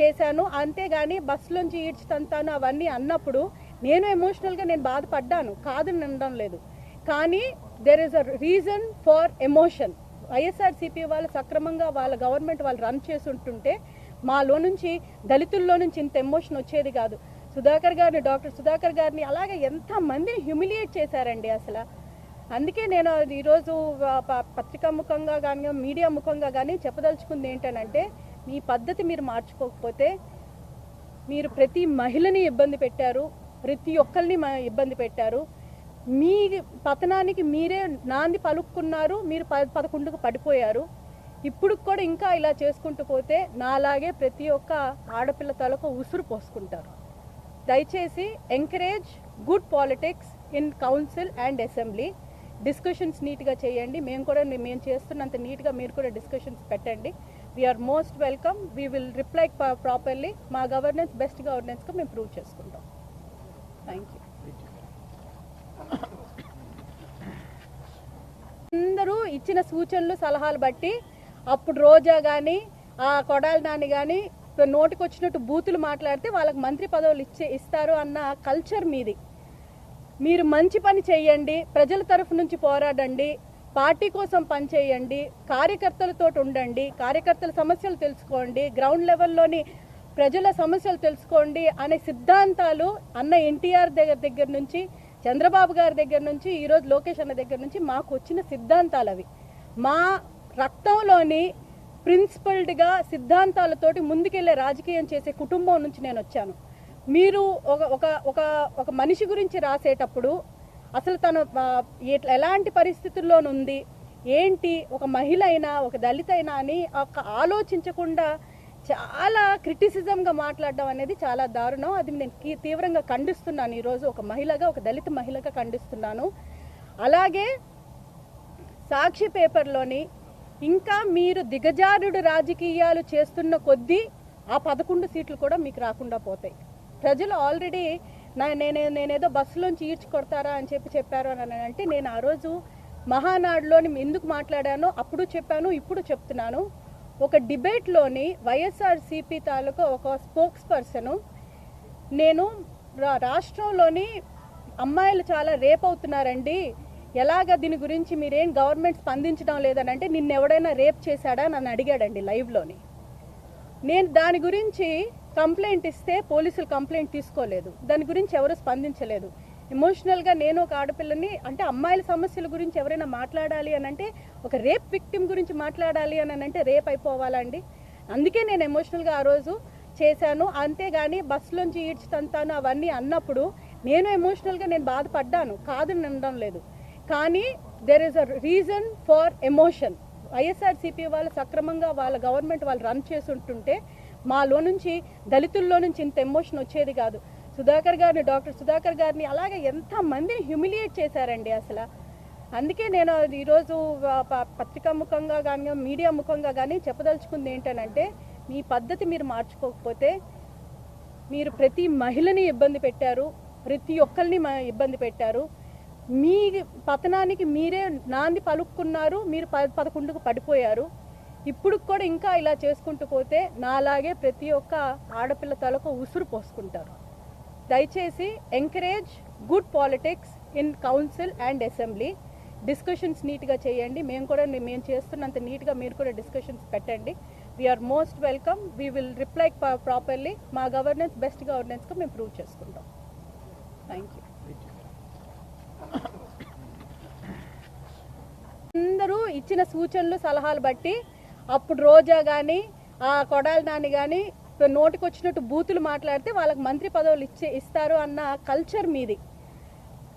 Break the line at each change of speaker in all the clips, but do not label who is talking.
చేశాను. అంతేగాని బస్సులోంచి ఈడ్చుతంతాను అవన్నీ అన్నప్పుడు నేను ఎమోషనల్గా నేను బాధపడ్డాను. కాదని అనడం లేదు. కానీ there is a reason for emotion YSRCP వాళ్ళు సక్రమంగా వాళ్ళ గవర్నమెంట్ వాళ్ళు రన్ చేసి ఉంటుంటే మాలో నుంచి దళితుల్లో నుంచి ఇంత ఎమోషన్ వచ్చేది కాదు. సుధాకర్ గారిని డాక్టర్ సుధాకర్ గారిని అలాగే ఎంతమందిని హ్యూమిలియేట్ చేశారండి అసలు. అందుకే నేను అది ఈరోజు ప- పత్రికా ముఖంగా కానీ మీడియా ముఖంగా కానీ చెప్పదలుచుకుంది ఏంటనంటే మీ పద్ధతి మీరు మార్చుకోకపోతే మీరు ప్రతి మహిళని ఇబ్బంది పెట్టారు ప్రతి ఒక్కరిని ఇబ్బంది పెట్టారు. మీ పతనానికి మీరే నాంది పలుక్కున్నారు మీరు ప పదకొండుకు పడిపోయారు. ఇప్పుడు కూడా ఇంకా ఇలా చేసుకుంటూ పోతే నాలాగే ప్రతి ఒక్క ఆడపిల్ల తలకు ఉసురు పోసుకుంటారు. దయచేసి encourage good politics in council and assembly discussions నీట్గా చేయండి. మేము కూడా మేము చేస్తున్నంత నీట్గా మీరు కూడా డిస్కషన్స్ పెట్టండి. We're most welcome we will reply properly మా గవర్నెన్స్ బెస్ట్ గవర్నెన్స్గా మేము ప్రూవ్ చేసుకుంటాం. థ్యాంక్ యూ అందరూ ఇచ్చిన సూచనలు సలహాలు బట్టి అప్పుడు రోజా కానీ ఆ కొడాలి నాని కానీ నోటికి వచ్చినట్టు బూతులు మాట్లాడితే వాళ్ళకి మంత్రి పదవులు ఇచ్చే ఇస్తారు అన్న కల్చర్ మీది. మీరు మంచి పని చేయండి ప్రజల తరఫు నుంచి పోరాడండి పార్టీ కోసం పనిచేయండి కార్యకర్తలతో ఉండండి కార్యకర్తల సమస్యలు తెలుసుకోండి గ్రౌండ్ లెవెల్లోని ప్రజల సమస్యలు తెలుసుకోండి అనే సిద్ధాంతాలు అన్న ఎన్టీఆర్ దగ్గర దగ్గర నుంచి చంద్రబాబు గారి దగ్గర నుంచి ఈరోజు లోకేష్ అన్న దగ్గర నుంచి మాకు వచ్చిన సిద్ధాంతాలు అవి. మా రక్తంలోని ప్రిన్సిపల్డ్గా సిద్ధాంతాలతోటి ముందుకెళ్ళే రాజకీయం చేసే కుటుంబం నుంచి నేను వచ్చాను. మీరు ఒక ఒక ఒక ఒక మనిషి గురించి రాసేటప్పుడు అసలు తను ఎలాంటి పరిస్థితుల్లోనుంది? ఏంటి? ఒక మహిళ అయినా ఒక దళిత అయినా అని ఒక ఆలోచించకుండా చాలా క్రిటిసిజంగా మాట్లాడడం అనేది చాలా దారుణం. అది నేను తీవ్రంగా ఖండిస్తున్నాను. ఈరోజు ఒక మహిళగా ఒక దళిత మహిళగా ఖండిస్తున్నాను. అలాగే సాక్షి పేపర్లోని ఇంకా మీరు దిగజారుడు రాజకీయాలు చేస్తున్న కొద్దీ ఆ పదకొండు సీట్లు కూడా మీకు రాకుండా పోతాయి. ప్రజలు ఆల్రెడీ నా నేను నేనేదో బస్సులోంచి ఈడ్చి కొడతారా అని చెప్పి చెప్పారు అని అంటే నేను ఆ రోజు మహానాడులోని ఎందుకు మాట్లాడానో అప్పుడు చెప్పాను ఇప్పుడు చెప్తున్నాను. ఒక డిబేట్లోని వైఎస్ఆర్సీపీ తాలూకా ఒక స్పోక్స్ పర్సను నేను రా- రాష్ట్రంలోని అమ్మాయిలు చాలా రేప్ అవుతున్నారండి. ఎలాగ దీని గురించి మీరేం గవర్నమెంట్ స్పందించడం లేదని అంటే నిన్నెవడైనా రేప్ చేశాడా నన్ను అడిగాడండి లైవ్లోని. నేను దాని గురించి కంప్లైంట్ ఇస్తే పోలీసులు కంప్లైంట్ తీసుకోలేదు. దాని గురించి ఎవరు స్పందించలేదు. ఎమోషనల్గా నేను ఒక ఆడపిల్లని అంటే అమ్మాయిల సమస్యల గురించి ఎవరైనా మాట్లాడాలి అని అంటే ఒక రేప్ విక్టిమ్ గురించి మాట్లాడాలి అని అంటే రేప్ అయిపోవాలండి అందుకే నేను ఎమోషనల్గా ఆ రోజు చేశాను. అంతేగాని బస్సులోంచి ఈడ్చుతంతాను అవన్నీ అన్నప్పుడు నేను ఎమోషనల్గా నేను బాధపడ్డాను. కాదని అనడం లేదు. కానీ there is a reason for emotion YSRCP వాళ్ళు సక్రమంగా వాళ్ళ గవర్నమెంట్ వాళ్ళు రన్ చేసి ఉంటుంటే మాలో నుంచి దళితుల్లో నుంచి ఇంత ఎమోషన్ వచ్చేది కాదు. సుధాకర్ గారిని డాక్టర్ సుధాకర్ గారిని అలాగే ఎంతమందిని హ్యూమిలియేట్ చేశారండి అసలు. అందుకే నేను ఈరోజు ప- పత్రికా ముఖంగా కానీ మీడియా ముఖంగా కానీ చెప్పదలుచుకుంది ఏంటనంటే మీ పద్ధతి మీరు మార్చుకోకపోతే మీరు ప్రతి మహిళని ఇబ్బంది పెట్టారు ప్రతి ఒక్కరిని మ- ఇబ్బంది పెట్టారు. మీ పతనానికి మీరే నాంది పలుక్కున్నారు మీరు పదకొండుకు పడిపోయారు. ఇప్పుడు కూడా ఇంకా ఇలా చేసుకుంటూ పోతే నాలాగే ప్రతి ఒక్క ఆడపిల్ల తలకు ఉసురు పోసుకుంటారు. దయచేసి encourage good politics in council and assembly discussions నీట్గా చేయండి. మేము కూడా మేము చేస్తున్నంత నీట్గా మీరు కూడా డిస్కషన్స్ పెట్టండి. We are most welcome we will reply properly మా గవర్నెన్స్ బెస్ట్ గవర్నెన్స్గా మేము ప్రూవ్ చేసుకుంటాం. థ్యాంక్ యూ అందరూ ఇచ్చిన సూచనలు సలహాలు బట్టి అప్పుడు రోజా కానీ ఆ కొడాలి నాని కానీ నోటికి వచ్చినట్టు బూతులు మాట్లాడితే వాళ్ళకి మంత్రి పదవులు ఇచ్చే ఇస్తారు అన్న కల్చర్ మీది.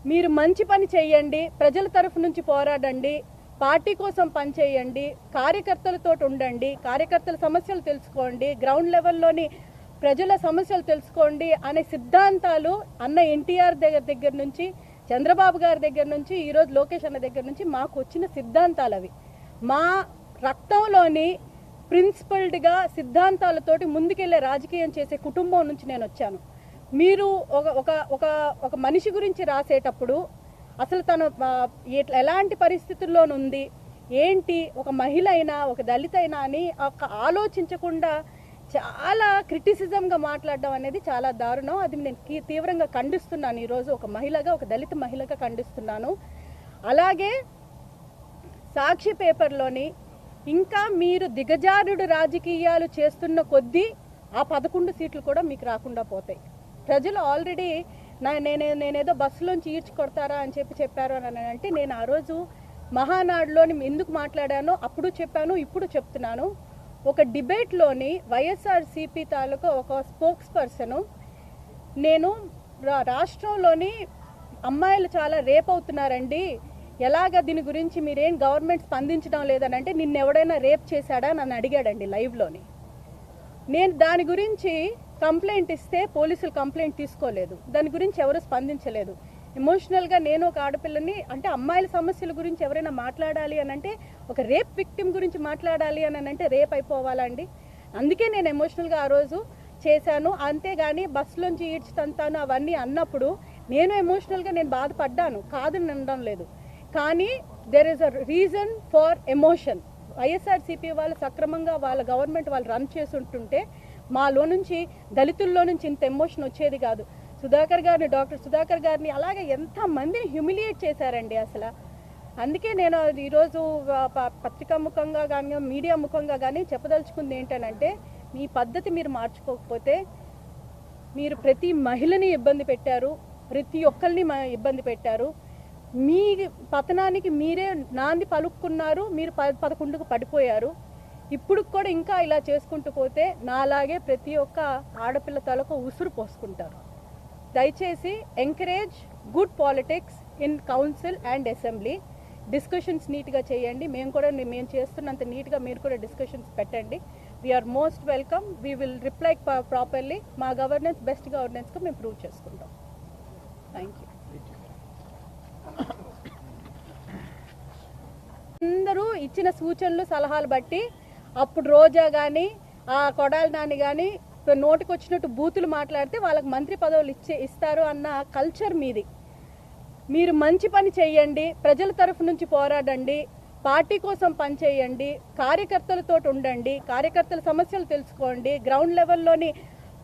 మీరు మంచి పని చేయండి ప్రజల తరఫు నుంచి పోరాడండి పార్టీ కోసం పనిచేయండి కార్యకర్తలతో ఉండండి కార్యకర్తల సమస్యలు తెలుసుకోండి గ్రౌండ్ లెవెల్లోని ప్రజల సమస్యలు తెలుసుకోండి అనే సిద్ధాంతాలు అన్న ఎన్టీఆర్ దగ్గర దగ్గర నుంచి చంద్రబాబు గారి దగ్గర నుంచి ఈరోజు లోకేష్ అన్న దగ్గర నుంచి మాకు వచ్చిన సిద్ధాంతాలు అవి. మా రక్తంలోని ప్రిన్సిపల్డ్గా సిద్ధాంతాలతోటి ముందుకెళ్ళే రాజకీయం చేసే కుటుంబం నుంచి నేను వచ్చాను. మీరు ఒక ఒక ఒక ఒక మనిషి గురించి రాసేటప్పుడు అసలు తను ఎలాంటి పరిస్థితుల్లోనుంది ఏంటి? ఒక మహిళ అయినా ఒక దళిత అయినా అని ఒక ఆలోచించకుండా చాలా క్రిటిసిజంగా మాట్లాడడం అనేది చాలా దారుణం. అది నేను తీవ్రంగా ఖండిస్తున్నాను. ఈరోజు ఒక మహిళగా ఒక దళిత మహిళగా ఖండిస్తున్నాను. అలాగే సాక్షి పేపర్లోని ఇంకా మీరు దిగజారుడు రాజకీయాలు చేస్తున్న కొద్దీ ఆ పదకొండు సీట్లు కూడా మీకు రాకుండా పోతాయి. ప్రజలు ఆల్రెడీ నా నేనే నేనేదో బస్సులోంచి ఈడ్చి కొడతారా అని చెప్పి చెప్పారు అని అంటే నేను ఆ రోజు మహానాడులోని ఎందుకు మాట్లాడానో అప్పుడు చెప్పాను ఇప్పుడు చెప్తున్నాను. ఒక డిబేట్లోని వైఎస్ఆర్సీపీ తాలూకా ఒక స్పోక్స్ పర్సను నేను రా- రాష్ట్రంలోని అమ్మాయిలు చాలా రేప్ అవుతున్నారండి ఎలాగ దీని గురించి మీరేం గవర్నమెంట్ స్పందించడం లేదని అంటే నిన్న ఎవడైనా రేప్ చేశాడా నన్ను అడిగాడండి లైవ్లోని. నేను దాని గురించి కంప్లైంట్ ఇస్తే పోలీసులు కంప్లైంట్ తీసుకోలేదు. దాని గురించి ఎవరు స్పందించలేదు. ఎమోషనల్గా నేను ఒక ఆడపిల్లని అంటే అమ్మాయిల సమస్యల గురించి ఎవరైనా మాట్లాడాలి అని అంటే ఒక రేప్ విక్టిమ్ గురించి మాట్లాడాలి అని అంటే రేప్ అయిపోవాలండి. అందుకే నేను ఎమోషనల్గా ఆ రోజు చేశాను. అంతేగాని బస్సులోంచి ఈడ్చుతంతాను అవన్నీ అన్నప్పుడు నేను ఎమోషనల్గా నేను బాధపడ్డాను. కాదు అనడం లేదు. కానీ there is a reason for emotion YSRCP వాళ్ళు సక్రమంగా వాళ్ళ గవర్నమెంట్ వాళ్ళు రన్ చేసి ఉంటుంటే మాలో నుంచి దళితుల్లో నుంచి ఇంత ఎమోషన్ వచ్చేది కాదు. సుధాకర్ గారిని డాక్టర్ సుధాకర్ గారిని అలాగే ఎంతమందిని హ్యూమిలియేట్ చేశారండి అసలు. అందుకే నేను అది ఈరోజు ప- పత్రికా ముఖంగా కానీ మీడియా ముఖంగా కానీ చెప్పదలుచుకుంది ఏంటనంటే మీ పద్ధతి మీరు మార్చుకోకపోతే మీరు ప్రతి మహిళని ఇబ్బంది పెట్టారు ప్రతి ఒక్కరిని ఇబ్బంది పెట్టారు. మీ పతనానికి మీరే నాంది పలుక్కున్నారు మీరు పదకొండుకు పడిపోయారు. ఇప్పుడు కూడా ఇంకా ఇలా చేసుకుంటూ పోతే నాలాగే ప్రతి ఒక్క ఆడపిల్ల తలకు ఉసురు పోసుకుంటారు. దయచేసి encourage good politics in council and assembly. Discussions నీట్గా చేయండి. మేము కూడా మేము చేస్తున్నంత నీట్గా మీరు కూడా డిస్కషన్స్ పెట్టండి. We are most welcome we will reply properly మా గవర్నెన్స్ బెస్ట్ గవర్నెన్స్గా మేము ప్రూవ్ చేసుకుంటాం. థ్యాంక్ యూ అందరూ ఇచ్చిన సూచనలు సలహాలు బట్టి అప్పుడు రోజా కానీ ఆ కొడాలి నాని కానీ నోటికి వచ్చినట్టు బూతులు మాట్లాడితే వాళ్ళకి మంత్రి పదవులు ఇచ్చే ఇస్తారు అన్న కల్చర్ మీది. మీరు మంచి పని చేయండి ప్రజల తరఫు నుంచి పోరాడండి పార్టీ కోసం పనిచేయండి కార్యకర్తలతో ఉండండి కార్యకర్తల సమస్యలు తెలుసుకోండి గ్రౌండ్ లెవెల్లోని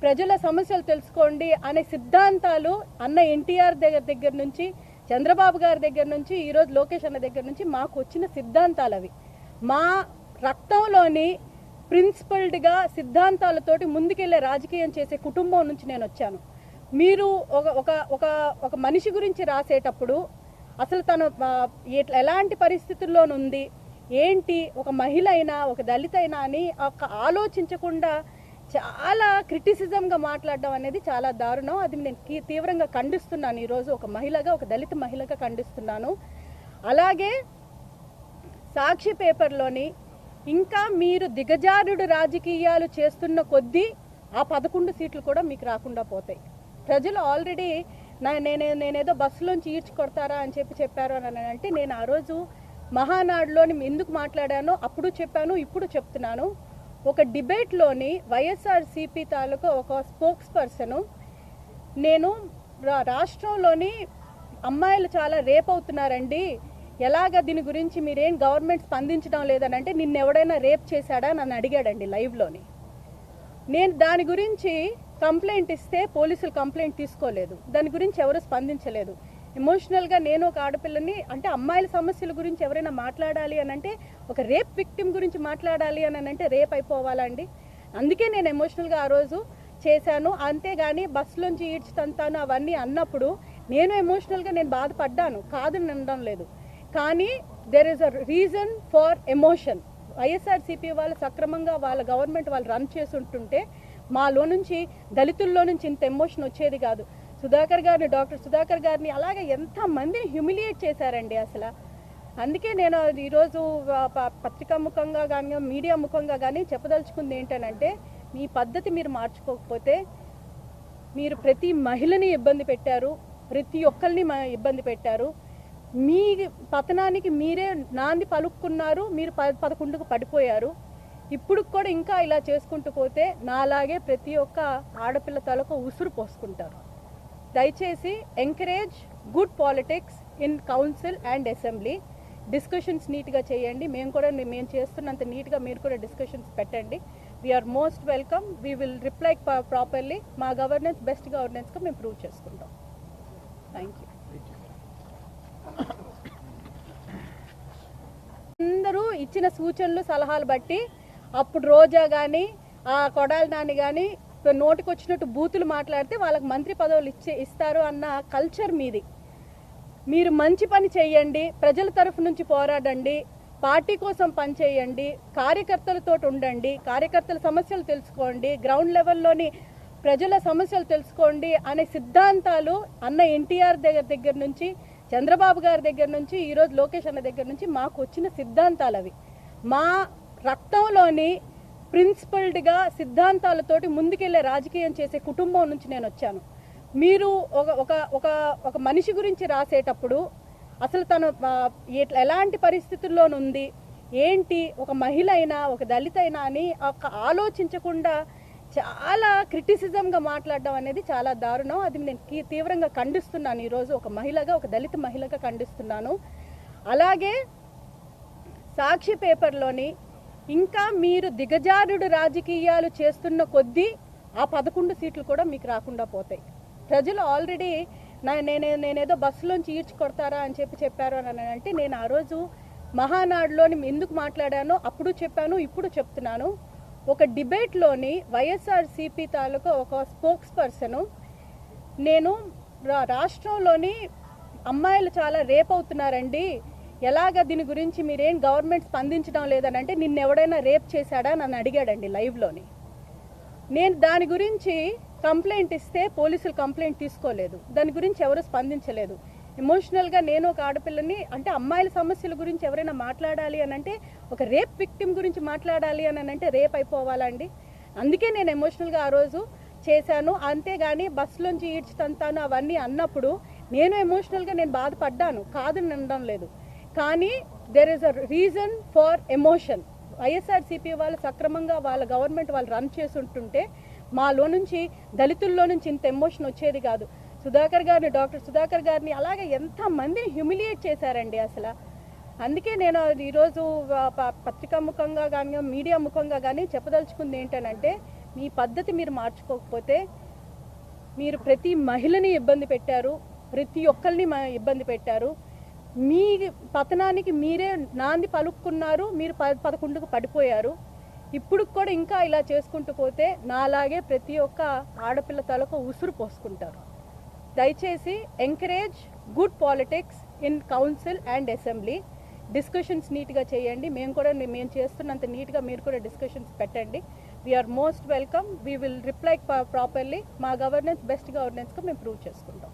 ప్రజల సమస్యలు తెలుసుకోండి అనే సిద్ధాంతాలు అన్న ఎన్టీఆర్ దగ్గర దగ్గర నుంచి చంద్రబాబు గారి దగ్గర నుంచి ఈరోజు లోకేష్ అన్న దగ్గర నుంచి మాకు వచ్చిన సిద్ధాంతాలు అవి. మా రక్తంలోని ప్రిన్సిపల్డ్గా సిద్ధాంతాలతోటి ముందుకెళ్ళే రాజకీయం చేసే కుటుంబం నుంచి నేను వచ్చాను. మీరు ఒక ఒక ఒక ఒక మనిషి గురించి రాసేటప్పుడు అసలు తను ఎలాంటి పరిస్థితుల్లోనుంది? ఏంటి? ఒక మహిళ అయినా ఒక దళిత అయినా అని ఒక ఆలోచించకుండా చాలా క్రిటిసిజంగా మాట్లాడడం అనేది చాలా దారుణం. అది నేను తీవ్రంగా ఖండిస్తున్నాను. ఈరోజు ఒక మహిళగా ఒక దళిత మహిళగా ఖండిస్తున్నాను. అలాగే సాక్షి పేపర్లోని ఇంకా మీరు దిగజారుడు రాజకీయాలు చేస్తున్న కొద్దీ ఆ పదకొండు సీట్లు కూడా మీకు రాకుండా పోతాయి. ప్రజలు ఆల్రెడీ నా నేనే నేనేదో బస్సులోంచి ఈడ్చి కొడతారా అని చెప్పి చెప్పారు అని అంటే నేను ఆ రోజు మహానాడులోని ఎందుకు మాట్లాడానో అప్పుడు చెప్పాను ఇప్పుడు చెప్తున్నాను. ఒక డిబేట్లోని వైఎస్ఆర్సీపీ తాలూకా ఒక స్పోక్స్ పర్సను నేను రా- రాష్ట్రంలోని అమ్మాయిలు చాలా రేప్ అవుతున్నారండి. ఎలాగ దీని గురించి మీరేం గవర్నమెంట్ స్పందించడం లేదని అంటే నిన్న ఎవడైనా రేప్ చేశాడా నన్ను అడిగాడండి లైవ్లోని. నేను దాని గురించి కంప్లైంట్ ఇస్తే పోలీసులు కంప్లైంట్ తీసుకోలేదు. దాని గురించి ఎవరు స్పందించలేదు. ఎమోషనల్గా నేను ఒక ఆడపిల్లని అంటే అమ్మాయిల సమస్యల గురించి ఎవరైనా మాట్లాడాలి అని అంటే ఒక రేప్ విక్టిమ్ గురించి మాట్లాడాలి అని అంటే రేప్ అయిపోవాలండి అందుకే నేను ఎమోషనల్గా ఆ రోజు చేశాను. అంతేగాని బస్సులోంచి ఈడ్చుతంతాను అవన్నీ అన్నప్పుడు నేను ఎమోషనల్గా నేను బాధపడ్డాను. కాదు అనడం లేదు. కానీ there is a reason for emotion YSRCP వాళ్ళు సక్రమంగా వాళ్ళ గవర్నమెంట్ వాళ్ళు రన్ చేసి ఉంటుంటే మాలో నుంచి దళితుల్లో నుంచి ఇంత ఎమోషన్ వచ్చేది కాదు. సుధాకర్ గారిని డాక్టర్ సుధాకర్ గారిని అలాగే ఎంతమందిని హ్యూమిలియేట్ చేశారండి అసలు. అందుకే నేను అది ఈరోజు ప- పత్రికా ముఖంగా కానీ మీడియా ముఖంగా కానీ చెప్పదలుచుకుంది ఏంటనంటే మీ పద్ధతి మీరు మార్చుకోకపోతే మీరు ప్రతి మహిళని ఇబ్బంది పెట్టారు ప్రతి ఒక్కరిని ఇబ్బంది పెట్టారు. మీ పతనానికి మీరే నాంది పలుక్కున్నారు మీరు ప పదకొండుకు పడిపోయారు. ఇప్పుడు కూడా ఇంకా ఇలా చేసుకుంటూ పోతే నాలాగే ప్రతి ఒక్క ఆడపిల్ల తలకు ఉసురు పోసుకుంటారు. దయచేసి encourage good politics in council and assembly. Discussions నీట్గా చేయండి. మేము కూడా మేము చేస్తున్నంత నీట్గా మీరు కూడా డిస్కషన్స్ పెట్టండి. We are most welcome we will reply properly మా గవర్నెన్స్ బెస్ట్ గవర్నెన్స్గా మేము ప్రూవ్ చేసుకుంటాం. థ్యాంక్ యూ అందరూ ఇచ్చిన సూచనలు సలహాలు బట్టి అప్పుడు రోజా కానీ ఆ కొడాలి నాని కానీ నోటికి వచ్చినట్టు బూతులు మాట్లాడితే వాళ్ళకి మంత్రి పదవులు ఇచ్చే ఇస్తారు అన్న కల్చర్ మీది. మీరు మంచి పని చేయండి ప్రజల తరఫు నుంచి పోరాడండి పార్టీ కోసం పనిచేయండి కార్యకర్తలతో ఉండండి కార్యకర్తల సమస్యలు తెలుసుకోండి గ్రౌండ్ లెవెల్లోని ప్రజల సమస్యలు తెలుసుకోండి అనే సిద్ధాంతాలు అన్న ఎన్టీఆర్ దగ్గర దగ్గర నుంచి చంద్రబాబు గారి దగ్గర నుంచి ఈరోజు లోకేష్ అన్న దగ్గర నుంచి మాకు వచ్చిన సిద్ధాంతాలు అవి. మా రక్తంలోని ప్రిన్సిపల్డ్గా సిద్ధాంతాలతోటి ముందుకెళ్ళే రాజకీయం చేసే కుటుంబం నుంచి నేను వచ్చాను. మీరు ఒక ఒక ఒక ఒక మనిషి గురించి రాసేటప్పుడు అసలు తను ఎలాంటి పరిస్థితుల్లోనుంది ఏంటి? ఒక మహిళ అయినా ఒక దళిత అయినా అని ఒక ఆలోచించకుండా చాలా క్రిటిసిజంగా మాట్లాడడం అనేది చాలా దారుణం. అది నేను తీవ్రంగా ఖండిస్తున్నాను. ఈరోజు ఒక మహిళగా ఒక దళిత మహిళగా ఖండిస్తున్నాను. అలాగే సాక్షి పేపర్లోని ఇంకా మీరు దిగజారుడు రాజకీయాలు చేస్తున్న కొద్దీ ఆ పదకొండు సీట్లు కూడా మీకు రాకుండా పోతాయి. ప్రజలు ఆల్రెడీ నా నేనే నేనేదో బస్సులోంచి ఈడ్చి కొడతారా అని చెప్పి చెప్పారు అని అంటే నేను ఆ రోజు మహానాడులోని ఎందుకు మాట్లాడానో అప్పుడు చెప్పాను ఇప్పుడు చెప్తున్నాను. ఒక డిబేట్లోని వైఎస్ఆర్ సిపి తాలూకా ఒక స్పోక్స్ పర్సను నేను రా- రాష్ట్రంలోని అమ్మాయిలు చాలా రేప్ అవుతున్నారండి ఎలాగ దీని గురించి మీరేం గవర్నమెంట్ స్పందించడం లేదని అంటే నిన్న ఎవడైనా రేప్ చేశాడా నన్ను అడిగాడండి లైవ్లోని. నేను దాని గురించి కంప్లైంట్ ఇస్తే పోలీసులు కంప్లైంట్ తీసుకోలేదు. దాని గురించి ఎవరు స్పందించలేదు. ఎమోషనల్గా నేను ఒక ఆడపిల్లని అంటే అమ్మాయిల సమస్యల గురించి ఎవరైనా మాట్లాడాలి అని అంటే ఒక రేప్ విక్టిమ్ గురించి మాట్లాడాలి అని అంటే రేప్ అయిపోవాలండి అందుకే నేను ఎమోషనల్గా ఆ రోజు చేశాను. అంతేగాని బస్సులోంచి ఈడ్చుతంతాను అవన్నీ అన్నప్పుడు నేను ఎమోషనల్గా నేను బాధపడ్డాను. కాదని అనడం లేదు. కానీ there is a reason for emotion YSRCP వాళ్ళు సక్రమంగా వాళ్ళ గవర్నమెంట్ వాళ్ళు రన్ చేసి ఉంటుంటే మాలో నుంచి దళితుల్లో నుంచి ఇంత ఎమోషన్ వచ్చేది కాదు. సుధాకర్ గారిని డాక్టర్ సుధాకర్ గారిని అలాగే ఎంత మందిని హ్యూమిలియేట్ చేశారండి అసలు. అందుకే నేను ఈరోజు ప- పత్రికా ముఖంగా కానీ మీడియా ముఖంగా కానీ చెప్పదలుచుకుంది ఏంటనంటే మీ పద్ధతి మీరు మార్చుకోకపోతే మీరు ప్రతి మహిళని ఇబ్బంది పెట్టారు ప్రతి ఒక్కరిని మ- ఇబ్బంది పెట్టారు. మీ పతనానికి మీరే నాంది పలుక్కున్నారు మీరు ప పదకొండుకు పడిపోయారు. ఇప్పుడు కూడా ఇంకా ఇలా చేసుకుంటూ పోతే నాలాగే ప్రతి ఒక్క ఆడపిల్ల తలకు ఉసురు పోసుకుంటారు. దయచేసి encourage good politics in council and assembly discussions నీట్గా చేయండి. మేము కూడా మేము చేస్తున్నంత నీట్గా మీరు కూడా డిస్కషన్స్ పెట్టండి. We are most welcome we will reply properly మా గవర్నెన్స్ బెస్ట్ గవర్నెన్స్గా మేము ప్రూవ్ చేసుకుంటాం.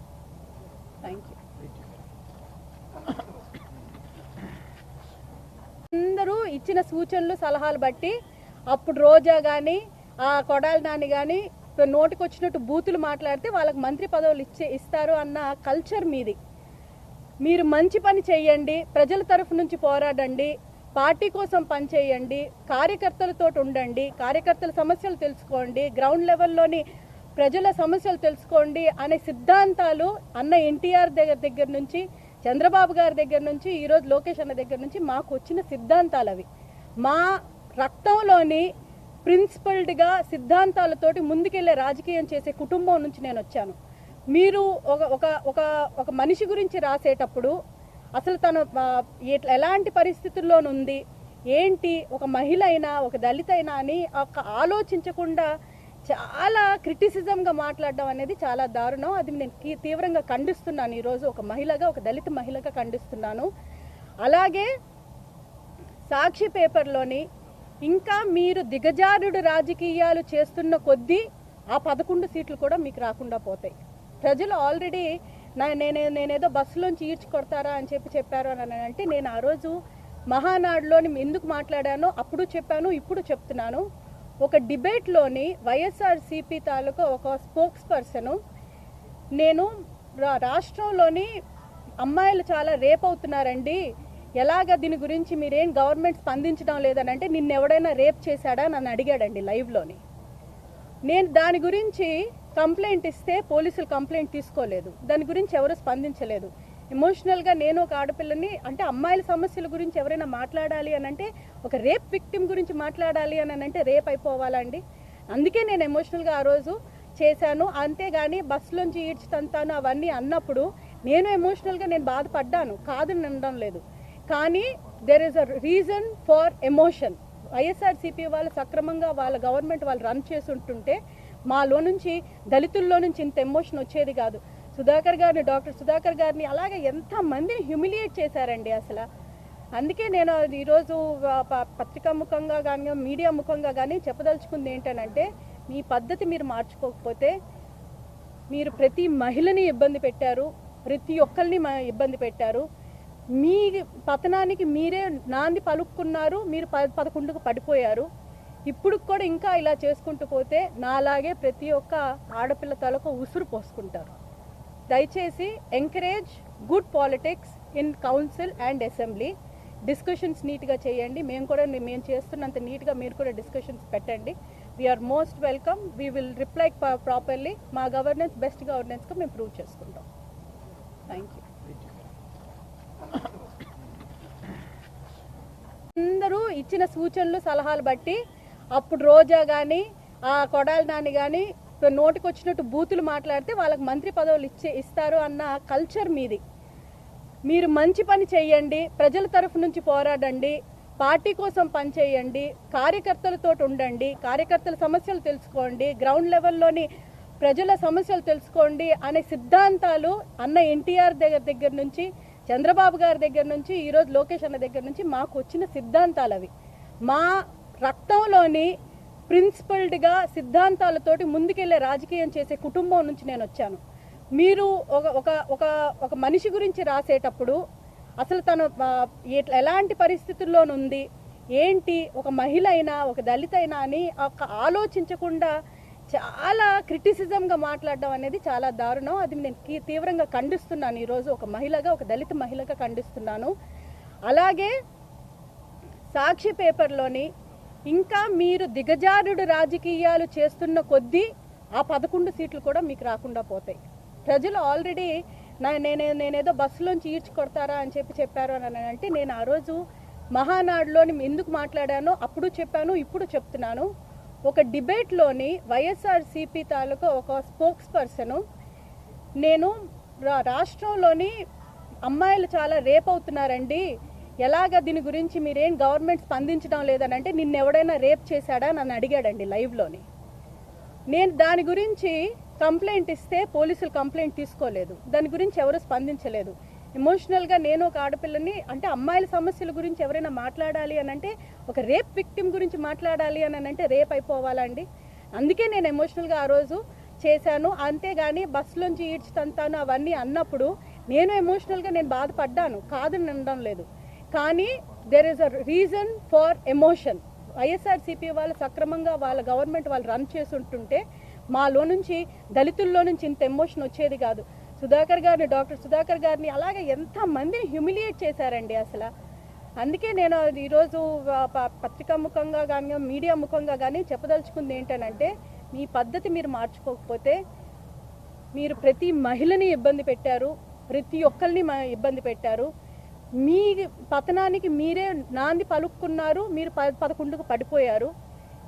థ్యాంక్ యూ అందరూ ఇచ్చిన సూచనలు సలహాలు బట్టి అప్పుడు రోజా కానీ ఆ కొడాలి నాని కానీ నోటికి వచ్చినట్టు బూతులు మాట్లాడితే వాళ్ళకి మంత్రి పదవులు ఇచ్చే ఇస్తారు అన్న కల్చర్ మీది. మీరు మంచి పని చేయండి ప్రజల తరఫు నుంచి పోరాడండి పార్టీ కోసం పనిచేయండి కార్యకర్తలతో ఉండండి కార్యకర్తల సమస్యలు తెలుసుకోండి గ్రౌండ్ లెవెల్లోని ప్రజల సమస్యలు తెలుసుకోండి అనే సిద్ధాంతాలు అన్న ఎన్టీఆర్ దగ్గర దగ్గర నుంచి చంద్రబాబు గారి దగ్గర నుంచి ఈరోజు లోకేష్ అన్న దగ్గర నుంచి మాకు వచ్చిన సిద్ధాంతాలు అవి మా రక్తంలోని ప్రిన్సిపల్డ్గా సిద్ధాంతాలతోటి ముందుకెళ్ళే రాజకీయం చేసే కుటుంబం నుంచి నేను వచ్చాను. మీరు ఒక ఒక ఒక ఒక మనిషి గురించి రాసేటప్పుడు అసలు తను ఎలాంటి పరిస్థితుల్లోనుంది? ఏంటి? ఒక మహిళ అయినా ఒక దళిత అయినా అని ఒక ఆలోచించకుండా చాలా క్రిటిసిజంగా మాట్లాడడం అనేది చాలా దారుణం. అది నేను తీవ్రంగా ఖండిస్తున్నాను. ఈరోజు ఒక మహిళగా ఒక దళిత మహిళగా ఖండిస్తున్నాను. అలాగే సాక్షి పేపర్లోని ఇంకా మీరు దిగజారుడు రాజకీయాలు చేస్తున్న కొద్దీ ఆ పదకొండు సీట్లు కూడా మీకు రాకుండా పోతాయి. ప్రజలు ఆల్రెడీ నా నేనే నేనేదో బస్సులోంచి ఈడ్చి కొడతారా అని చెప్పి చెప్పారు అని అంటే నేను ఆ రోజు మహానాడులోని ఎందుకు మాట్లాడానో అప్పుడు చెప్పాను ఇప్పుడు చెప్తున్నాను. ఒక డిబేట్లోని వైఎస్ఆర్సీపీ తాలూకా ఒక స్పోక్స్ పర్సను నేను రా- రాష్ట్రంలోని అమ్మాయిలు చాలా రేప్ అవుతున్నారండి. ఎలాగ దీని గురించి మీరేం గవర్నమెంట్ స్పందించడం లేదని అంటే నిన్న ఎవడైనా రేప్ చేశాడా నన్ను అడిగాడండి లైవ్లోని. నేను దాని గురించి కంప్లైంట్ ఇస్తే పోలీసులు కంప్లైంట్ తీసుకోలేదు. దాని గురించి ఎవరు స్పందించలేదు. ఎమోషనల్గా నేను ఒక ఆడపిల్లని అంటే అమ్మాయిల సమస్యల గురించి ఎవరైనా మాట్లాడాలి అని అంటే ఒక రేప్ విక్టిమ్ గురించి మాట్లాడాలి అని అంటే రేప్ అయిపోవాలండి అందుకే నేను ఎమోషనల్గా ఆ రోజు చేశాను. అంతేగాని బస్సులోంచి ఈడ్చుతంతాను అవన్నీ అన్నప్పుడు నేను ఎమోషనల్గా నేను బాధపడ్డాను. కాదు అనడం లేదు. కానీ there is a reason for emotion YSRCP వాళ్ళు సక్రమంగా వాళ్ళ గవర్నమెంట్ వాళ్ళు రన్ చేసి ఉంటుంటే మాలో నుంచి దళితుల్లో నుంచి ఇంత ఎమోషన్ వచ్చేది కాదు. సుధాకర్ గారిని డాక్టర్ సుధాకర్ గారిని అలాగే ఎంతమందిని హ్యూమిలియేట్ చేశారండి అసలు. అందుకే నేను ఈరోజు ప- పత్రికా ముఖంగా కానీ మీడియా ముఖంగా కానీ చెప్పదలుచుకుంది ఏంటనంటే మీ పద్ధతి మీరు మార్చుకోకపోతే మీరు ప్రతి మహిళని ఇబ్బంది పెట్టారు ప్రతి ఒక్కరిని మ- ఇబ్బంది పెట్టారు. మీ పతనానికి మీరే నాంది పలుక్కున్నారు మీరు ప పదకొండుకు పడిపోయారు. ఇప్పుడు కూడా ఇంకా ఇలా చేసుకుంటూ పోతే నాలాగే ప్రతి ఒక్క ఆడపిల్ల తలకు ఉసురు పోసుకుంటారు. దయచేసి encourage good politics in council and assembly. Discussions నీట్గా చేయండి. మేము కూడా మేము చేస్తున్నంత నీట్గా మీరు కూడా డిస్కషన్స్ పెట్టండి. We are most welcome we will reply properly మా గవర్నెన్స్ బెస్ట్ గవర్నెన్స్గా మేము ప్రూవ్ చేసుకుంటాం. థ్యాంక్ యూ అందరూ ఇచ్చిన సూచనలు సలహాలు బట్టి అప్పుడు రోజా కానీ ఆ కొడాలి నాని కానీ నోటికి వచ్చినట్టు బూతులు మాట్లాడితే వాళ్ళకి మంత్రి పదవులు ఇచ్చే ఇస్తారు అన్న కల్చర్ మీది. మీరు మంచి పని చేయండి ప్రజల తరఫు నుంచి పోరాడండి పార్టీ కోసం పనిచేయండి కార్యకర్తలతో ఉండండి కార్యకర్తల సమస్యలు తెలుసుకోండి గ్రౌండ్ లెవెల్లోని ప్రజల సమస్యలు తెలుసుకోండి అనే సిద్ధాంతాలు అన్న ఎన్టీఆర్ దగ్గర దగ్గర నుంచి చంద్రబాబు గారి దగ్గర నుంచి ఈరోజు లోకేష్ అన్న దగ్గర నుంచి మాకు వచ్చిన సిద్ధాంతాలు అవి. మా రక్తంలోని ప్రిన్సిపల్డ్గా సిద్ధాంతాలతోటి ముందుకెళ్ళే రాజకీయం చేసే కుటుంబం నుంచి నేను వచ్చాను. మీరు ఒక ఒక ఒక ఒక మనిషి గురించి రాసేటప్పుడు అసలు తను ఎలాంటి పరిస్థితుల్లోనుంది ఏంటి? ఒక మహిళ అయినా ఒక దళిత అయినా అని ఒక ఆలోచించకుండా చాలా క్రిటిసిజంగా మాట్లాడడం అనేది చాలా దారుణం. అది నేను తీవ్రంగా ఖండిస్తున్నాను. ఈరోజు ఒక మహిళగా ఒక దళిత మహిళగా ఖండిస్తున్నాను. అలాగే సాక్షి పేపర్లోని ఇంకా మీరు దిగజారుడు రాజకీయాలు చేస్తున్న కొద్దీ ఆ పదకొండు సీట్లు కూడా మీకు రాకుండా పోతాయి. ప్రజలు ఆల్రెడీ నా నేనే నేనేదో బస్సులోంచి ఈడ్చి కొడతారా అని చెప్పి చెప్పారు అని అంటే నేను ఆ రోజు మహానాడులోని ఎందుకు మాట్లాడానో అప్పుడు చెప్పాను ఇప్పుడు చెప్తున్నాను. ఒక డిబేట్లోని వైఎస్ఆర్ సిపి తాలూకా ఒక స్పోక్స్ పర్సను నేను రా- రాష్ట్రంలోని అమ్మాయిలు చాలా రేప్ అవుతున్నారండి ఎలాగ దీని గురించి మీరేం గవర్నమెంట్ స్పందించడం లేదని అంటే నిన్న ఎవడైనా రేప్ చేశాడా నన్ను అడిగాడండి లైవ్లోని. నేను దాని గురించి కంప్లైంట్ ఇస్తే పోలీసులు కంప్లైంట్ తీసుకోలేదు. దాని గురించి ఎవరు స్పందించలేదు. ఎమోషనల్గా నేను ఒక ఆడపిల్లని అంటే అమ్మాయిల సమస్యల గురించి ఎవరైనా మాట్లాడాలి అని అంటే ఒక రేప్ విక్టిమ్ గురించి మాట్లాడాలి అని అంటే రేప్ అయిపోవాలండి అందుకే నేను ఎమోషనల్గా ఆ రోజు చేశాను. అంతేగాని బస్సులోంచి ఈడ్చుతంతాను అవన్నీ అన్నప్పుడు నేను ఎమోషనల్గా నేను బాధపడ్డాను. కాదు అనడం లేదు. కానీ there is a reason for emotion YSRCP వాళ్ళు సక్రమంగా వాళ్ళ గవర్నమెంట్ వాళ్ళు రన్ చేసి ఉంటుంటే మాలో నుంచి దళితుల్లో నుంచి ఇంత ఎమోషన్ వచ్చేది కాదు. సుధాకర్ గారిని డాక్టర్ సుధాకర్ గారిని అలాగే ఎంతమందిని హ్యూమిలియేట్ చేశారండి అసలు. అందుకే నేను ఈరోజు ప- పత్రికా ముఖంగా కానీ మీడియా ముఖంగా కానీ చెప్పదలుచుకుంది ఏంటనంటే మీ పద్ధతి మీరు మార్చుకోకపోతే మీరు ప్రతి మహిళని ఇబ్బంది పెట్టారు ప్రతి ఒక్కరిని మ- ఇబ్బంది పెట్టారు. మీ పతనానికి మీరే నాంది పలుక్కున్నారు మీరు ప పదకొండుకు పడిపోయారు.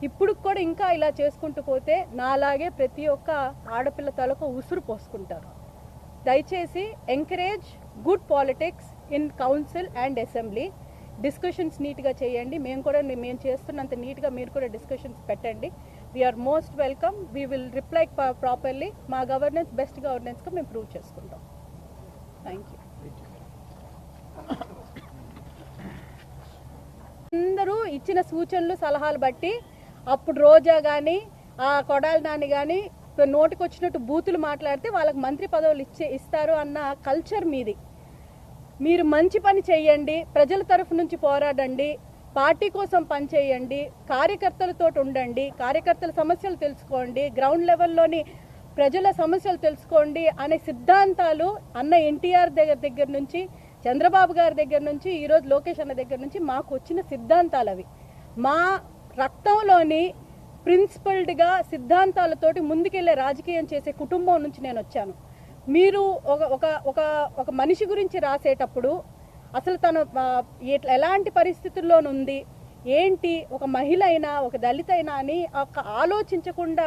ఇప్పుడు కూడా ఇంకా ఇలా చేసుకుంటూ పోతే నాలాగే ప్రతి ఒక్క ఆడపిల్ల తలకు ఉసురు పోసుకుంటారు. దయచేసి encourage good politics in council and assembly discussions నీట్గా చేయండి. మేము కూడా మేము చేస్తున్నంత నీట్గా మీరు కూడా డిస్కషన్స్ పెట్టండి. We are most welcome we will reply properly మా గవర్నెన్స్ బెస్ట్ గవర్నెన్స్గా మేము ప్రూవ్ చేసుకుంటాం. థ్యాంక్ యూ అందరూ ఇచ్చిన సూచనలు సలహాలు బట్టి అప్పుడు రోజా కానీ ఆ కొడాలి నాని కానీ నోటికి వచ్చినట్టు బూతులు మాట్లాడితే వాళ్ళకి మంత్రి పదవులు ఇచ్చే ఇస్తారు అన్న కల్చర్ మీది. మీరు మంచి పని చేయండి ప్రజల తరఫు నుంచి పోరాడండి పార్టీ కోసం పనిచేయండి కార్యకర్తలతో ఉండండి కార్యకర్తల సమస్యలు తెలుసుకోండి గ్రౌండ్ లెవెల్లోని ప్రజల సమస్యలు తెలుసుకోండి అనే సిద్ధాంతాలు అన్న ఎన్టీఆర్ దగ్గర దగ్గర నుంచి చంద్రబాబు గారి దగ్గర నుంచి ఈరోజు లోకేష్ అన్న దగ్గర నుంచి మాకు వచ్చిన సిద్ధాంతాలు అవి మా రక్తంలోని ప్రిన్సిపల్డ్గా సిద్ధాంతాలతోటి ముందుకెళ్ళే రాజకీయం చేసే కుటుంబం నుంచి నేను వచ్చాను మీరు ఒక ఒక ఒక ఒక మనిషి గురించి రాసేటప్పుడు అసలు తను ఎలాంటి పరిస్థితుల్లోనుంది? ఏంటి? ఒక మహిళ అయినా ఒక దళిత అయినా అని ఒక ఆలోచించకుండా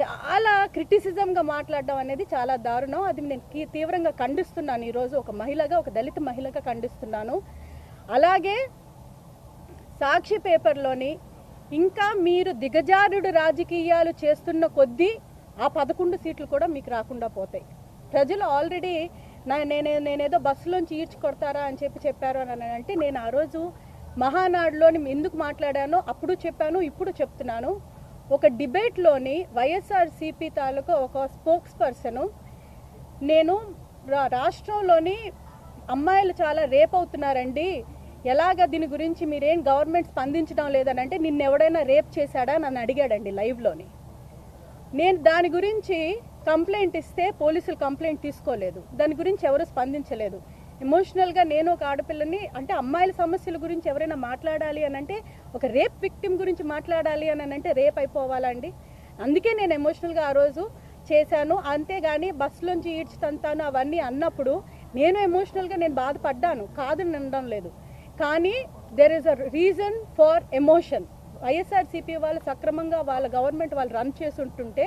చాలా క్రిటిసిజంగా మాట్లాడడం అనేది చాలా దారుణం. అది నేను తీవ్రంగా ఖండిస్తున్నాను. ఈరోజు ఒక మహిళగా ఒక దళిత మహిళగా ఖండిస్తున్నాను. అలాగే సాక్షి పేపర్లోని ఇంకా మీరు దిగజారుడు రాజకీయాలు చేస్తున్న కొద్దీ ఆ పదకొండు సీట్లు కూడా మీకు రాకుండా పోతాయి. ప్రజలు ఆల్రెడీ నా నేనే నేనేదో బస్సులోంచి ఈడ్చి కొడతారా అని చెప్పి చెప్పారు అని అంటే నేను ఆ రోజు మహానాడులోని ఎందుకు మాట్లాడానో అప్పుడు చెప్పాను ఇప్పుడు చెప్తున్నాను. ఒక డిబేట్లోని వైఎస్ఆర్సిపి తాలూకా ఒక స్పోక్స్ పర్సను నేను రా- రాష్ట్రంలోని అమ్మాయిలు చాలా రేప్ అవుతున్నారండి ఎలాగ దీని గురించి మీరేం గవర్నమెంట్ స్పందించడం లేదని అంటే నిన్న ఎవడైనా రేప్ చేశాడా నన్ను అడిగాడండి లైవ్లోని. నేను దాని గురించి కంప్లైంట్ ఇస్తే పోలీసులు కంప్లైంట్ తీసుకోలేదు. దాని గురించి ఎవరు స్పందించలేదు. ఎమోషనల్గా నేను ఒక ఆడపిల్లని అంటే అమ్మాయిల సమస్యల గురించి ఎవరైనా మాట్లాడాలి అని అంటే ఒక రేప్ విక్టిమ్ గురించి మాట్లాడాలి అని అంటే రేప్ అయిపోవాలండి. అందుకే నేను ఎమోషనల్గా ఆ రోజు చేశాను. అంతేగాని బస్సులోంచి ఈడ్చుతంతాను అవన్నీ అన్నప్పుడు నేను ఎమోషనల్గా నేను బాధపడ్డాను. కాదు అనడం లేదు. కానీ there is a reason for emotion YSRCP వాళ్ళు సక్రమంగా వాళ్ళ గవర్నమెంట్ వాళ్ళు రన్ చేసి ఉంటుంటే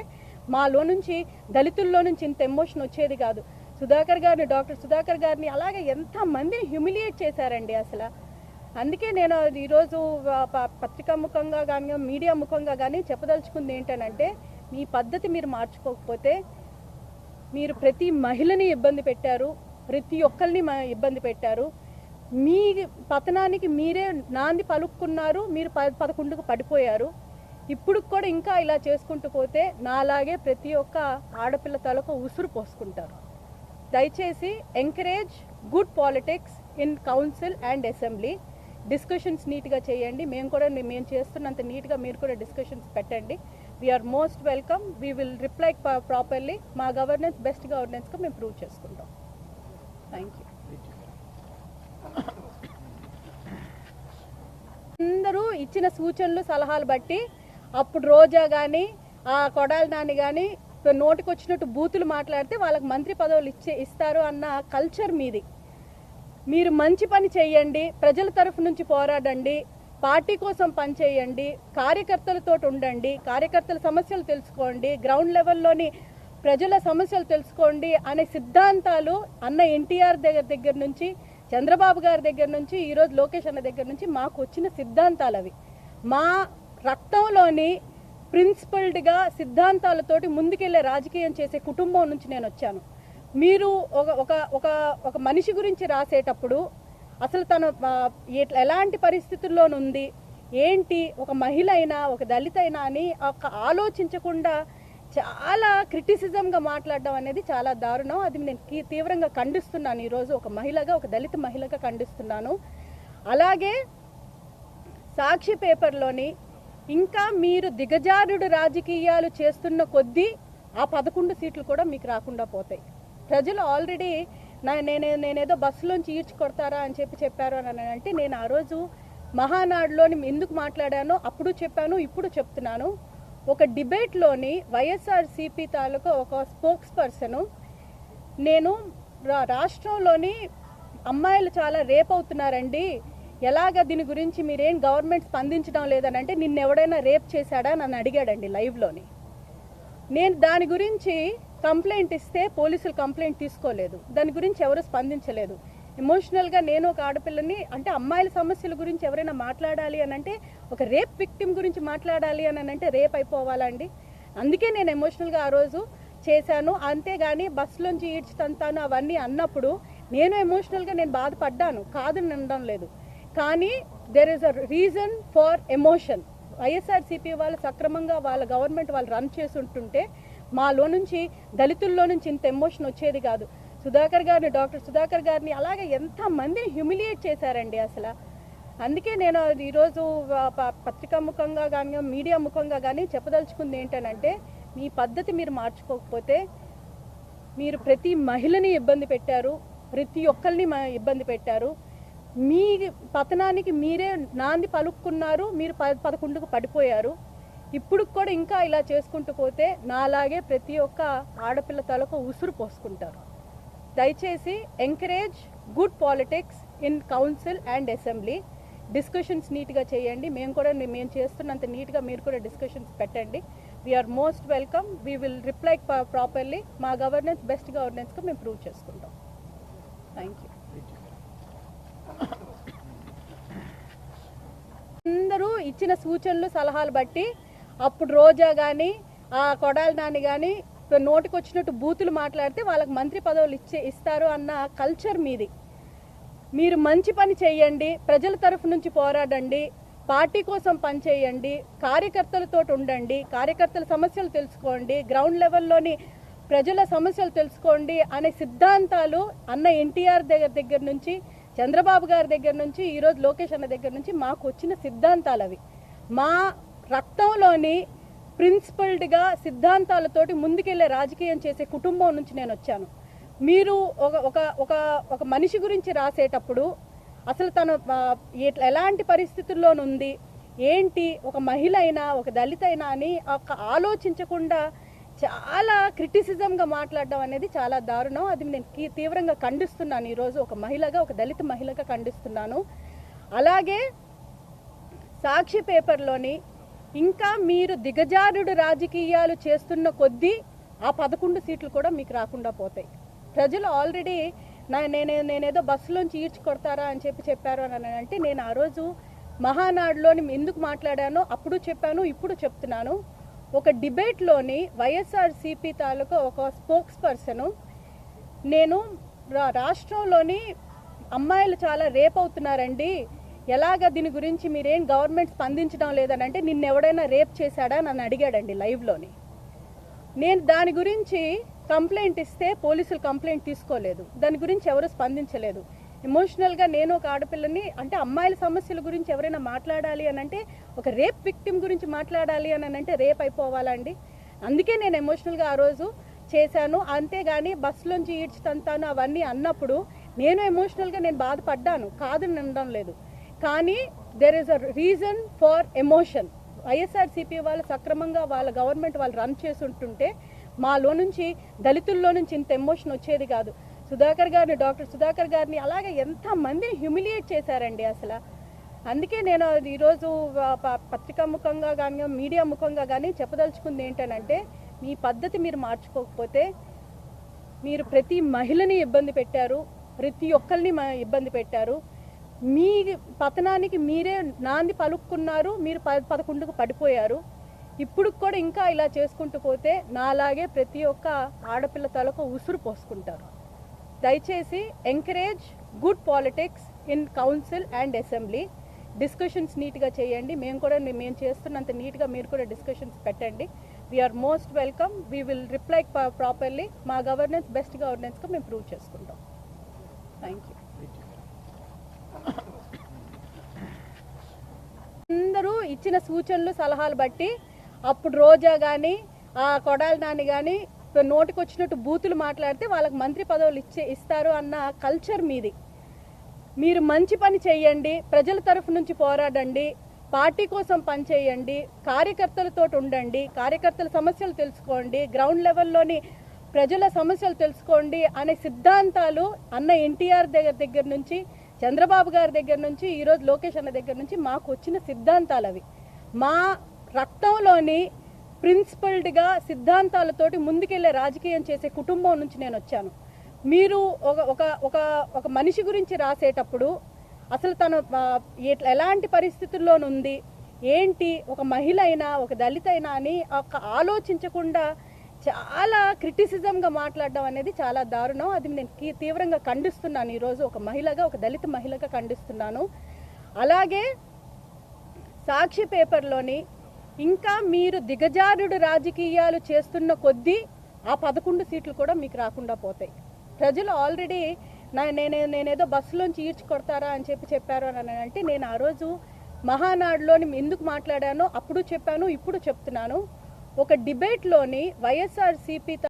మాలో నుంచి దళితుల్లో నుంచి ఇంత ఎమోషన్ వచ్చేది కాదు. సుధాకర్ గారిని డాక్టర్ సుధాకర్ గారిని అలాగే ఎంతమందిని హ్యూమిలియేట్ చేశారండి అసలు. అందుకే నేను ఈరోజు ప- పత్రికా ముఖంగా కానీ మీడియా ముఖంగా కానీ చెప్పదలుచుకుంది ఏంటనంటే మీ పద్ధతి మీరు మార్చుకోకపోతే మీరు ప్రతి మహిళని ఇబ్బంది పెట్టారు ప్రతి ఒక్కరిని మ- ఇబ్బంది పెట్టారు. మీ పతనానికి మీరే నాంది పలుక్కున్నారు మీరు ప పదకొండుకు పడిపోయారు. ఇప్పుడు కూడా ఇంకా ఇలా చేసుకుంటూ పోతే నాలాగే ప్రతి ఒక్క ఆడపిల్ల తలకు ఉసురు పోసుకుంటారు. దయచేసి encourage good politics in council and assembly. Discussions నీట్గా చేయండి. మేము కూడా మేము చేస్తున్నంత నీట్గా మీరు కూడా డిస్కషన్స్ పెట్టండి. We are most welcome we will reply properly మా గవర్నెన్స్ బెస్ట్ గవర్నెన్స్గా మేము ప్రూవ్ చేసుకుంటాం. థ్యాంక్ యూ అందరూ ఇచ్చిన సూచనలు సలహాలు బట్టి అప్పుడు రోజా కానీ ఆ కొడాలి నాని కానీ నోటికి వచ్చినట్టు బూతులు మాట్లాడితే వాళ్ళకి మంత్రి పదవులు ఇచ్చే ఇస్తారు అన్న కల్చర్ మీది. మీరు మంచి పని చేయండి ప్రజల తరఫు నుంచి పోరాడండి పార్టీ కోసం పనిచేయండి కార్యకర్తలతో ఉండండి కార్యకర్తల సమస్యలు తెలుసుకోండి గ్రౌండ్ లెవెల్లోని ప్రజల సమస్యలు తెలుసుకోండి అనే సిద్ధాంతాలు అన్న ఎన్టీఆర్ దగ్గర దగ్గర నుంచి చంద్రబాబు గారి దగ్గర నుంచి ఈరోజు లోకేష్ అన్న దగ్గర నుంచి మాకు వచ్చిన సిద్ధాంతాలు అవి. మా రక్తంలోని ప్రిన్సిపల్డ్గా సిద్ధాంతాలతోటి ముందుకెళ్ళే రాజకీయం చేసే కుటుంబం నుంచి నేను వచ్చాను. మీరు ఒక ఒక ఒక ఒక మనిషి గురించి రాసేటప్పుడు అసలు తను ఎలాంటి పరిస్థితుల్లోనుంది? ఏంటి? ఒక మహిళ అయినా ఒక దళిత అయినా అని ఒక ఆలోచించకుండా చాలా క్రిటిసిజంగా మాట్లాడడం అనేది చాలా దారుణం. అది నేను తీవ్రంగా ఖండిస్తున్నాను. ఈరోజు ఒక మహిళగా ఒక దళిత మహిళగా ఖండిస్తున్నాను. అలాగే సాక్షి పేపర్లోని ఇంకా మీరు దిగజారుడు రాజకీయాలు చేస్తున్న కొద్దీ ఆ పదకొండు సీట్లు కూడా మీకు రాకుండా పోతాయి. ప్రజలు ఆల్రెడీ నా నేనే నేనేదో బస్సులోంచి ఈడ్చి కొడతారా అని చెప్పి చెప్పారు అని అంటే నేను ఆ రోజు మహానాడులోని ఎందుకు మాట్లాడానో అప్పుడు చెప్పాను ఇప్పుడు చెప్తున్నాను. ఒక డిబేట్లోని వైఎస్ఆర్ సిపి తాలూకా ఒక స్పోక్స్ పర్సను నేను రా- రాష్ట్రంలోని అమ్మాయిలు చాలా రేప్ అవుతున్నారండి ఎలాగ దీని గురించి మీరేం గవర్నమెంట్ స్పందించడం లేదని అంటే నిన్న ఎవడైనా రేప్ చేశాడా నన్ను అడిగాడండి లైవ్లోని నేను దాని గురించి కంప్లైంట్ ఇస్తే పోలీసులు కంప్లైంట్ తీసుకోలేదు. దాని గురించి ఎవరు స్పందించలేదు. ఎమోషనల్గా నేను ఒక ఆడపిల్లని అంటే అమ్మాయిల సమస్యల గురించి ఎవరైనా మాట్లాడాలి అని అంటే ఒక రేప్ విక్టిమ్ గురించి మాట్లాడాలి అని అంటే రేప్ అయిపోవాలండి అందుకే నేను ఎమోషనల్గా ఆ రోజు చేశాను. అంతేగాని బస్సులోంచి ఈడ్చుతంతాను అవన్నీ అన్నప్పుడు నేను ఎమోషనల్గా నేను బాధపడ్డాను. కాదు అనడం లేదు. కానీ there is a reason for emotion YSRCP వాళ్ళు సక్రమంగా వాళ్ళ గవర్నమెంట్ వాళ్ళు రన్ చేసి ఉంటుంటే మాలో నుంచి దళితుల్లో నుంచి ఇంత ఎమోషన్ వచ్చేది కాదు. సుధాకర్ గారిని డాక్టర్ సుధాకర్ గారిని అలాగే ఎంతమందిని హ్యూమిలియేట్ చేశారండి అసలు. అందుకే నేను ఈరోజు ప- పత్రికా ముఖంగా కానీ మీడియా ముఖంగా కానీ చెప్పదలుచుకుంది ఏంటనంటే మీ పద్ధతి మీరు మార్చుకోకపోతే మీరు ప్రతి మహిళని ఇబ్బంది పెట్టారు ప్రతి ఒక్కరిని ఇబ్బంది పెట్టారు మీ పతనానికి మీరే నాంది పలుక్కున్నారు మీరు ప పదకొండుకు పడిపోయారు. ఇప్పుడు కూడా ఇంకా ఇలా చేసుకుంటూ పోతే నాలాగే ప్రతి ఒక్క ఆడపిల్ల తలకు ఉసురు పోసుకుంటారు. దయచేసి encourage good politics in council and assembly. Discussions నీట్గా చేయండి. మేము కూడా మేము చేస్తున్నంత నీట్గా మీరు కూడా డిస్కషన్స్ పెట్టండి. We are most welcome we will reply properly మా గవర్నెన్స్ బెస్ట్ గవర్నెన్స్గా మేము ప్రూవ్ చేసుకుంటాం. థ్యాంక్ యూ అందరూ ఇచ్చిన సూచనలు సలహాలు బట్టి అప్పుడు రోజా కానీ ఆ కొడాలి నాని కానీ నోటికి వచ్చినట్టు బూతులు మాట్లాడితే వాళ్ళకి మంత్రి పదవులు ఇచ్చే ఇస్తారు అన్న కల్చర్ మీది. మీరు మంచి పని చేయండి ప్రజల తరఫు నుంచి పోరాడండి పార్టీ కోసం పనిచేయండి కార్యకర్తలతో ఉండండి కార్యకర్తల సమస్యలు తెలుసుకోండి గ్రౌండ్ లెవెల్లోని ప్రజల సమస్యలు తెలుసుకోండి అనే సిద్ధాంతాలు అన్న ఎన్టీఆర్ దగ్గర దగ్గర నుంచి చంద్రబాబు గారి దగ్గర నుంచి ఈరోజు లోకేష్ అన్న దగ్గర నుంచి మాకు వచ్చిన సిద్ధాంతాలు అవి మా రక్తంలోని ప్రిన్సిపల్డ్గా సిద్ధాంతాలతోటి ముందుకెళ్ళే రాజకీయం చేసే కుటుంబం నుంచి నేను వచ్చాను మీరు ఒక ఒక ఒక ఒక మనిషి గురించి రాసేటప్పుడు అసలు తను ఎలాంటి పరిస్థితుల్లోనుంది? ఏంటి? ఒక మహిళ అయినా ఒక దళిత అయినా అని ఒక ఆలోచించకుండా చాలా క్రిటిసిజంగా మాట్లాడడం అనేది చాలా దారుణం. అది నేను తీవ్రంగా ఖండిస్తున్నాను. ఈరోజు ఒక మహిళగా ఒక దళిత మహిళగా ఖండిస్తున్నాను. అలాగే సాక్షి పేపర్లోని ఇంకా మీరు దిగజారుడు రాజకీయాలు చేస్తున్న కొద్దీ ఆ పదకొండు సీట్లు కూడా మీకు రాకుండా పోతాయి. ప్రజలు ఆల్రెడీ నా నేనే నేనేదో బస్సులోంచి ఈడ్చి కొడతారా అని చెప్పి చెప్పారు అని అంటే నేను ఆ రోజు మహానాడులోని ఎందుకు మాట్లాడానో అప్పుడు చెప్పాను ఇప్పుడు చెప్తున్నాను. ఒక డిబేట్లోని వైఎస్ఆర్సీపీ తాలూకా ఒక స్పోక్స్ పర్సను నేను రా- రాష్ట్రంలోని అమ్మాయిలు చాలా రేప్ అవుతున్నారండి ఎలాగ దీని గురించి మీరేం గవర్నమెంట్ స్పందించడం లేదని అంటే నిన్న ఎవడైనా రేప్ చేశాడా నన్ను అడిగాడండి లైవ్లోని. నేను దాని గురించి కంప్లైంట్ ఇస్తే పోలీసులు కంప్లైంట్ తీసుకోలేదు. దాని గురించి ఎవరు స్పందించలేదు. ఎమోషనల్గా నేను ఒక ఆడపిల్లని అంటే అమ్మాయిల సమస్యల గురించి ఎవరైనా మాట్లాడాలి అని అంటే ఒక రేప్ విక్టిమ్ గురించి మాట్లాడాలి అని అంటే రేప్ అయిపోవాలండి. అందుకే నేను ఎమోషనల్గా ఆ రోజు చేశాను. అంతేగాని బస్సులోంచి ఈడ్చుతంతాను అవన్నీ అన్నప్పుడు నేను ఎమోషనల్గా నేను బాధపడ్డాను. కాదు అనడం లేదు. కానీ there is a reason for emotion YSRCP వాళ్ళు సక్రమంగా వాళ్ళ గవర్నమెంట్ వాళ్ళు రన్ చేసి ఉంటుంటే మాలో నుంచి దళితుల్లో నుంచి ఇంత ఎమోషన్ వచ్చేది కాదు. సుధాకర్ గారిని డాక్టర్ సుధాకర్ గారిని అలాగే ఎంతమందిని హ్యూమిలియేట్ చేశారండి అసలు. అందుకే నేను ఈరోజు ప- పత్రికా ముఖంగా కానీ మీడియా ముఖంగా కానీ చెప్పదలుచుకుంది ఏంటనంటే మీ పద్ధతి మీరు మార్చుకోకపోతే మీరు ప్రతి మహిళని ఇబ్బంది పెట్టారు ప్రతి ఒక్కరిని మ- ఇబ్బంది పెట్టారు. మీ పతనానికి మీరే నాంది పలుక్కున్నారు మీరు ప పదకొండుకు పడిపోయారు. ఇప్పుడు కూడా ఇంకా ఇలా చేసుకుంటూ పోతే నాలాగే ప్రతి ఒక్క ఆడపిల్ల తలకు ఉసురు పోసుకుంటారు. దయచేసి encourage good politics in council and assembly. Discussions నీట్గా చేయండి. మేము కూడా మేము చేస్తున్నంత నీట్గా మీరు కూడా డిస్కషన్స్ పెట్టండి. We are most welcome we will reply properly మా గవర్నెన్స్ బెస్ట్ గవర్నెన్స్గా మేము ప్రూవ్ చేసుకుంటాం. థ్యాంక్ యూ అందరూ ఇచ్చిన సూచనలు సలహాలు బట్టి అప్పుడు రోజా కానీ ఆ కొడాలి నాని కానీ నోటికి వచ్చినట్టు బూతులు మాట్లాడితే వాళ్ళకి మంత్రి పదవులు ఇచ్చే ఇస్తారు అన్న కల్చర్ మీది. మీరు మంచి పని చేయండి ప్రజల తరఫు నుంచి పోరాడండి పార్టీ కోసం పనిచేయండి కార్యకర్తలతో ఉండండి కార్యకర్తల సమస్యలు తెలుసుకోండి గ్రౌండ్ లెవెల్లోని ప్రజల సమస్యలు తెలుసుకోండి అనే సిద్ధాంతాలు అన్న ఎన్టీఆర్ దగ్గర దగ్గర నుంచి చంద్రబాబు గారి దగ్గర నుంచి ఈరోజు లోకేష్ అన్న దగ్గర నుంచి మాకు వచ్చిన సిద్ధాంతాలు అవి. మా రక్తంలోని ప్రిన్సిపల్డ్గా సిద్ధాంతాలతోటి ముందుకెళ్ళే రాజకీయం చేసే కుటుంబం నుంచి నేను వచ్చాను. మీరు ఒక ఒక ఒక ఒక మనిషి గురించి రాసేటప్పుడు అసలు తను ఎలాంటి పరిస్థితుల్లోనుంది? ఏంటి? ఒక మహిళ అయినా ఒక దళిత అయినా అని ఒక ఆలోచించకుండా చాలా క్రిటిసిజంగా మాట్లాడడం అనేది చాలా దారుణం. అది నేను తీవ్రంగా ఖండిస్తున్నాను. ఈరోజు ఒక మహిళగా ఒక దళిత మహిళగా ఖండిస్తున్నాను. అలాగే సాక్షి పేపర్లోని ఇంకా మీరు దిగజారుడు రాజకీయాలు చేస్తున్న కొద్దీ ఆ పదకొండు సీట్లు కూడా మీకు రాకుండా పోతాయి. ప్రజలు ఆల్రెడీ నా నేనే నేనేదో బస్సులోంచి ఈడ్చి కొడతారా అని చెప్పి చెప్పారు అని అంటే నేను ఆ రోజు మహానాడులోని ఎందుకు మాట్లాడానో అప్పుడు చెప్పాను ఇప్పుడు చెప్తున్నాను. ఒక డిబేట్లోని వైఎస్ఆర్సీపీ